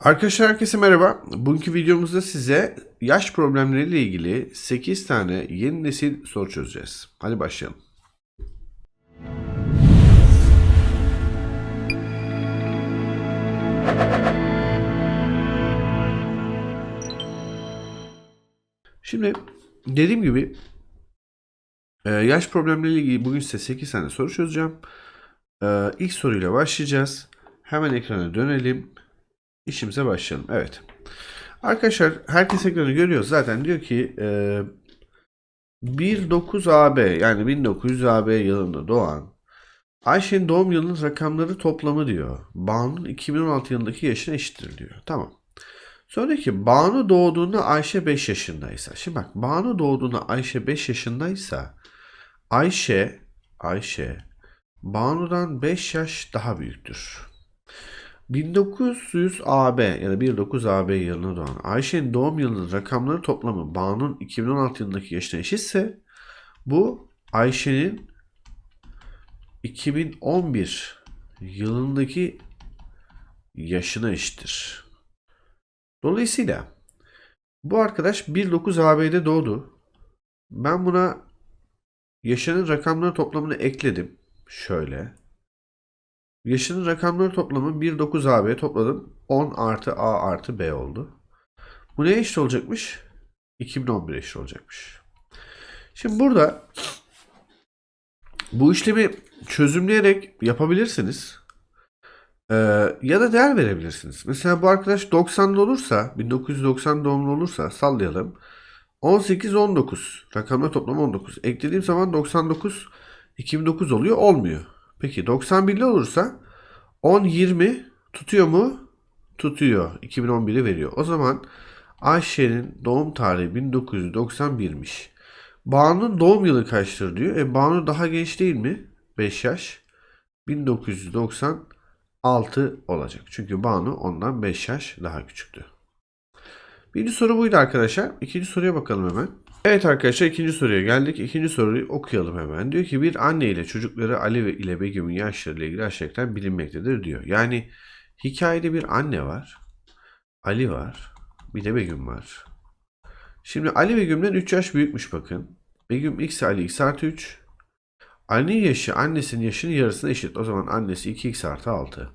Arkadaşlar herkese merhaba. Bugünkü videomuzda size yaş problemleriyle ilgili 8 tane yeni nesil soru çözeceğiz. Hadi başlayalım. Şimdi dediğim gibi e, yaş problemleriyle ilgili bugün size 8 tane soru çözeceğim. E, İlk soruyla başlayacağız. Hemen ekrana dönelim. İşimize başlayalım. Evet. Arkadaşlar herkes ekranı görüyor. Zaten diyor ki e, 19AB yani 1900 AB yılında doğan Ayşe'nin doğum yılının rakamları toplamı diyor. Banu'nun 2016 yılındaki yaşına eşittir diyor. Tamam. Sonraki Banu doğduğunda Ayşe 5 yaşındaysa. Şimdi bak Banu doğduğunda Ayşe 5 yaşındaysa Ayşe Ayşe Banu'dan 5 yaş daha büyüktür. 1900 AB ya da 19 AB yılına doğan Ayşe'nin doğum yılının rakamları toplamı Banu'nun 2016 yılındaki yaşına eşitse bu Ayşe'nin 2011 yılındaki yaşına eşittir. Dolayısıyla bu arkadaş 19 AB'de doğdu. Ben buna yaşının rakamları toplamını ekledim. Şöyle. Yaşının rakamları toplamı 1,9 AB topladım. 10 artı A artı B oldu. Bu neye eşit olacakmış? 2011 eşit olacakmış. Şimdi burada bu işlemi çözümleyerek yapabilirsiniz. Ee, ya da değer verebilirsiniz. Mesela bu arkadaş 90'da olursa, 1990 doğumlu olursa sallayalım. 18, 19. Rakamlar toplamı 19. Eklediğim zaman 99, 2009 oluyor. Olmuyor. Peki 91'li olursa 10, 20 tutuyor mu? Tutuyor. 2011'i veriyor. O zaman Ayşe'nin doğum tarihi 1991'miş. Banu'nun doğum yılı kaçtır diyor. E Banu daha genç değil mi? 5 yaş. 1996 olacak. Çünkü Banu ondan 5 yaş daha küçüktü. Birinci soru buydu arkadaşlar. İkinci soruya bakalım hemen. Evet arkadaşlar ikinci soruya geldik. İkinci soruyu okuyalım hemen. Diyor ki bir anne ile çocukları Ali ve ile Begüm'ün yaşlarıyla ilgili aşağıdakiler bilinmektedir diyor. Yani hikayede bir anne var. Ali var. Bir de Begüm var. Şimdi Ali Begüm'den 3 yaş büyükmüş bakın. Begüm x Ali x artı 3. Ali'nin yaşı annesinin yaşının yarısına eşit. O zaman annesi 2x artı 6.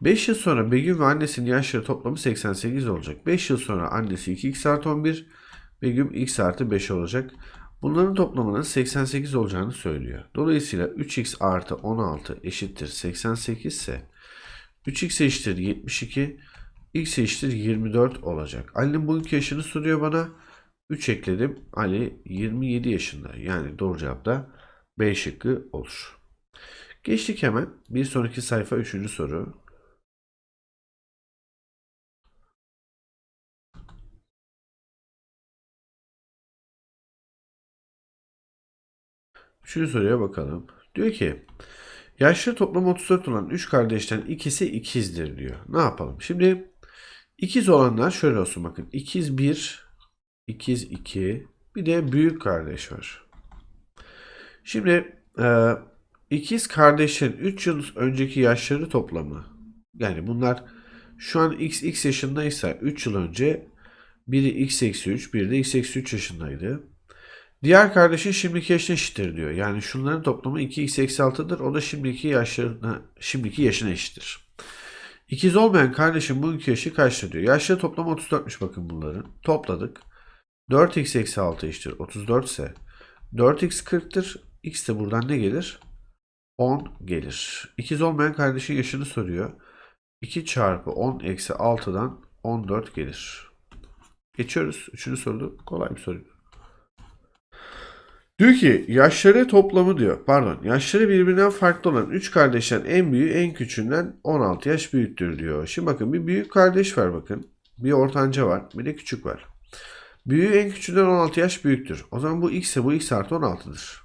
5 yıl sonra Begüm ve annesinin yaşları toplamı 88 olacak. 5 yıl sonra annesi 2x artı 11. Begüm x artı 5 olacak. Bunların toplamının 88 olacağını söylüyor. Dolayısıyla 3x artı 16 eşittir 88 ise 3x eşittir 72, x eşittir 24 olacak. Ali'nin bugünkü yaşını soruyor bana. 3 ekledim. Ali 27 yaşında. Yani doğru cevap da B şıkkı olur. Geçtik hemen. Bir sonraki sayfa 3. soru. Üçüncü soruya bakalım. Diyor ki yaşlı toplam 34 olan 3 kardeşten ikisi ikizdir diyor. Ne yapalım? Şimdi ikiz olanlar şöyle olsun bakın. İkiz 1, ikiz 2 bir de büyük kardeş var. Şimdi e, ikiz kardeşin 3 yıl önceki yaşları toplamı. Yani bunlar şu an x x yaşındaysa 3 yıl önce biri x eksi 3 biri de x eksi 3 yaşındaydı. Diğer kardeşin şimdiki yaşına eşittir diyor. Yani şunların toplamı 2x eksi 6'dır. O da şimdiki yaşlarına, şimdiki yaşına eşittir. İkiz olmayan kardeşin bugünkü yaşı kaçtır diyor. Yaşları toplamı 34'müş bakın bunların. Topladık. 4x eksi 6 eşittir 34 ise 4x 40'tır. X de buradan ne gelir? 10 gelir. İkiz olmayan kardeşin yaşını soruyor. 2 çarpı 10 eksi 6'dan 14 gelir. Geçiyoruz. Üçüncü soruda kolay bir soru. Diyor ki yaşları toplamı diyor. Pardon. Yaşları birbirinden farklı olan 3 kardeşten en büyüğü en küçüğünden 16 yaş büyüktür diyor. Şimdi bakın bir büyük kardeş var bakın. Bir ortanca var. Bir de küçük var. Büyüğü en küçüğünden 16 yaş büyüktür. O zaman bu x ise bu x artı 16'dır.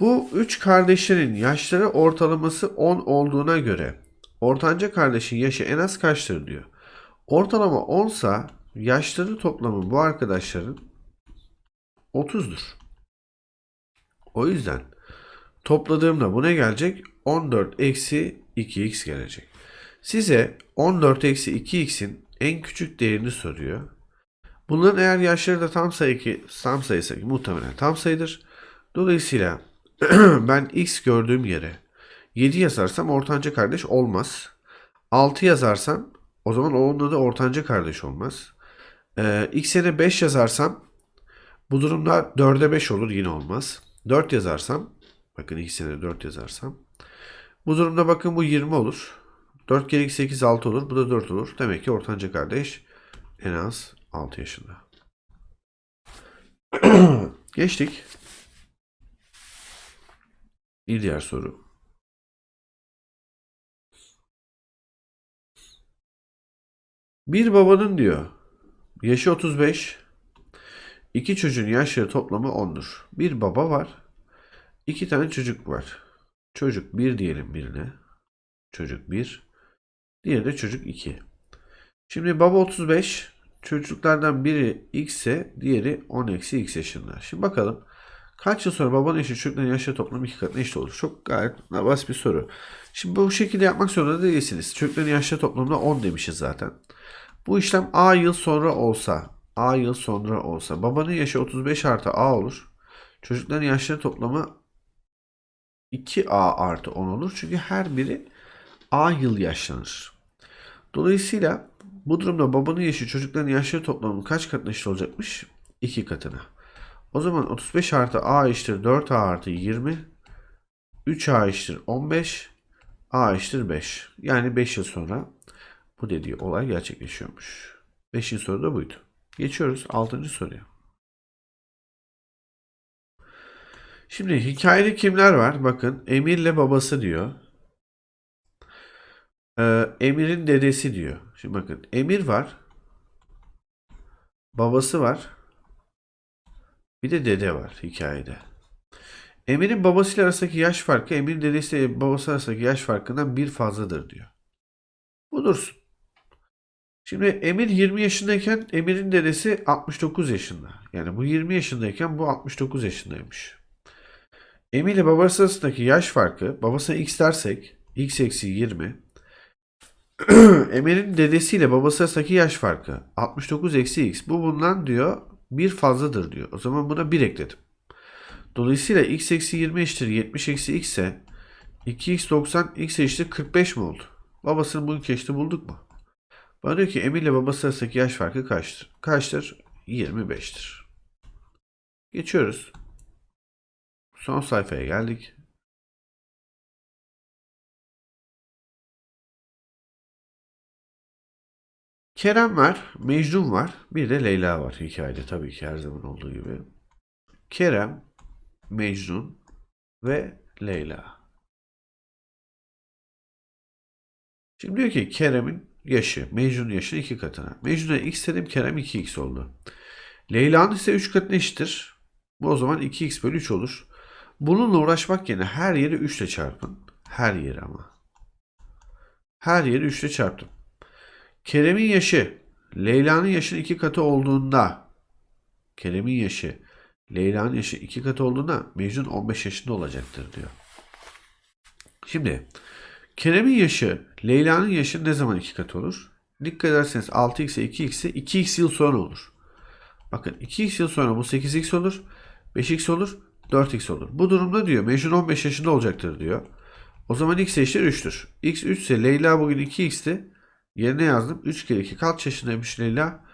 Bu 3 kardeşlerin yaşları ortalaması 10 olduğuna göre ortanca kardeşin yaşı en az kaçtır diyor. Ortalama 10 sa yaşları toplamı bu arkadaşların 30'dur. O yüzden topladığımda bu ne gelecek? 14 eksi 2x gelecek. Size 14 eksi 2x'in en küçük değerini soruyor. Bunların eğer yaşları da tam sayı ki tam sayısı ki muhtemelen tam sayıdır. Dolayısıyla ben x gördüğüm yere 7 yazarsam ortanca kardeş olmaz. 6 yazarsam o zaman onun da ortanca kardeş olmaz. Ee, x'e de 5 yazarsam bu durumda 4'e 5 olur yine olmaz. 4 yazarsam bakın x'e de 4 yazarsam bu durumda bakın bu 20 olur. 4 kere x 8 6 olur. Bu da 4 olur. Demek ki ortanca kardeş en az 6 yaşında. Geçtik. Bir diğer soru. Bir babanın diyor yaşı 35, iki çocuğun yaşları toplamı 10'dur. Bir baba var, iki tane çocuk var. Çocuk 1 diyelim birine. Çocuk 1. Diğeri de çocuk 2. Şimdi baba 35, çocuklardan biri x ise diğeri 10 eksi x yaşında. Şimdi bakalım kaç yıl sonra babanın eşi çocukların yaşları toplamı iki katına eşit olur. Çok gayet basit bir soru. Şimdi bu şekilde yapmak zorunda değilsiniz. Çocukların yaşları toplamında 10 demişiz zaten. Bu işlem a yıl sonra olsa, a yıl sonra olsa babanın yaşı 35 artı a olur. Çocukların yaşları toplamı 2a artı 10 olur. Çünkü her biri a yıl yaşlanır. Dolayısıyla bu durumda babanın yaşı çocukların yaşları toplamının kaç katına eşit olacakmış? 2 katına. O zaman 35 artı a eşittir 4a artı 20. 3a eşittir 15. a eşittir 5. Yani 5 yıl sonra bu dediği olay gerçekleşiyormuş. 5. soru da buydu. Geçiyoruz 6. soruya. Şimdi hikayede kimler var? Bakın Emir'le babası diyor. Ee, Emir'in dedesi diyor. Şimdi bakın Emir var. Babası var. Bir de dede var hikayede. Emir'in babasıyla arasındaki yaş farkı Emir'in dedesiyle babası arasındaki yaş farkından bir fazladır diyor. Bu dursun. Şimdi Emir 20 yaşındayken Emir'in dedesi 69 yaşında. Yani bu 20 yaşındayken bu 69 yaşındaymış. Emir ile babası arasındaki yaş farkı babasına x dersek x eksi 20 Emir'in dedesiyle babası arasındaki yaş farkı 69 eksi x. Bu bundan diyor bir fazladır diyor. O zaman buna 1 ekledim. Dolayısıyla x eksi 20 eşittir 70 eksi x ise 2x 90 x eşittir 45 mi oldu? Babasının bugünkü eşitini bulduk mu? Bana diyor ki Emir ile babası arasındaki yaş farkı kaçtır? Kaçtır? 25'tir. Geçiyoruz. Son sayfaya geldik. Kerem var, Mecnun var, bir de Leyla var hikayede tabii ki her zaman olduğu gibi. Kerem, Mecnun ve Leyla. Şimdi diyor ki Kerem'in yaşı, Mecnun'un yaşının iki katına. Mecnun'a x dedim, Kerem 2x oldu. Leyla'nın ise 3 katına eşittir. Bu o zaman 2x bölü 3 olur. Bununla uğraşmak yerine her yeri 3 ile çarpın. Her yeri ama. Her yeri 3 ile çarptım. Kerem'in yaşı Leyla'nın yaşının iki katı olduğunda Kerem'in yaşı Leyla'nın yaşı iki katı olduğunda Mecnun 15 yaşında olacaktır diyor. Şimdi Kerem'in yaşı Leyla'nın yaşı ne zaman iki katı olur? Dikkat ederseniz 6x'e 2x'e 2x yıl sonra olur. Bakın 2x yıl sonra bu 8x olur. 5x olur. 4x olur. Bu durumda diyor Mecnun 15 yaşında olacaktır diyor. O zaman x eşittir 3'tür. x 3 ise Leyla bugün 2x'ti. Yerine yazdım. 3 kere 2 kaç yaşındaymış Leyla?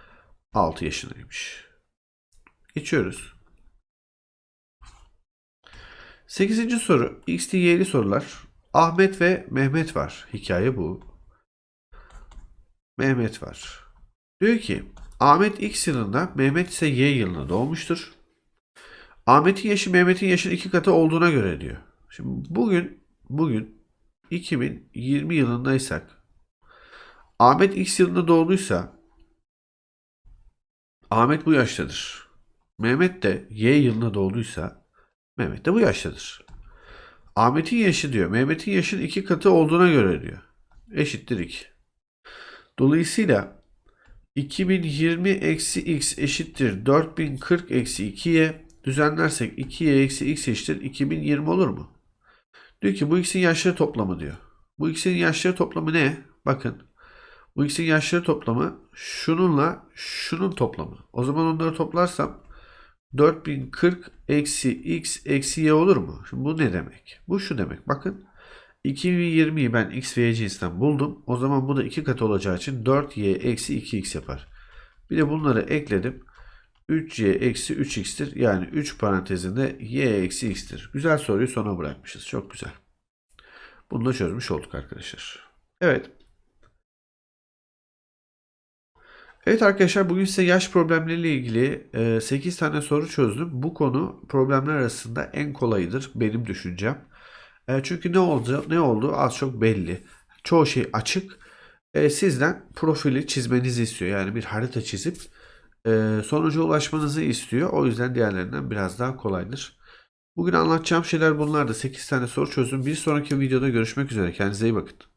6 yaşındaymış. Geçiyoruz. 8. soru. X'li Y'li sorular. Ahmet ve Mehmet var. Hikaye bu. Mehmet var. Diyor ki Ahmet X yılında Mehmet ise Y yılında doğmuştur. Ahmet'in yaşı Mehmet'in yaşının iki katı olduğuna göre diyor. Şimdi bugün bugün 2020 yılındaysak Ahmet X yılında doğduysa Ahmet bu yaştadır. Mehmet de Y yılında doğduysa Mehmet de bu yaştadır. Ahmet'in yaşı diyor. Mehmet'in yaşının iki katı olduğuna göre diyor. Eşittir 2. Dolayısıyla 2020 eksi x eşittir 4040 eksi 2'ye düzenlersek 2y eksi x eşittir 2020 olur mu? Diyor ki bu x'in yaşları toplamı diyor. Bu x'in yaşları toplamı ne? Bakın bu ikisinin yaşları toplamı şununla şunun toplamı. O zaman onları toplarsam 4040 eksi x eksi y olur mu? Şimdi bu ne demek? Bu şu demek. Bakın 2020'yi ben x ve y cinsinden buldum. O zaman bu da 2 katı olacağı için 4y eksi 2x yapar. Bir de bunları ekledim. 3y eksi 3x'tir. Yani 3 parantezinde y eksi x'tir. Güzel soruyu sona bırakmışız. Çok güzel. Bunu da çözmüş olduk arkadaşlar. Evet. Evet arkadaşlar bugün size yaş problemleriyle ilgili e, 8 tane soru çözdüm. Bu konu problemler arasında en kolayıdır benim düşüncem. E, Çünkü ne oldu, ne oldu az çok belli. Çoğu şey açık. E, Sizden profili çizmenizi istiyor. Yani bir harita çizip e, sonuca ulaşmanızı istiyor. O yüzden diğerlerinden biraz daha kolaydır. Bugün anlatacağım şeyler bunlardı. 8 tane soru çözdüm. Bir sonraki videoda görüşmek üzere. Kendinize iyi bakın.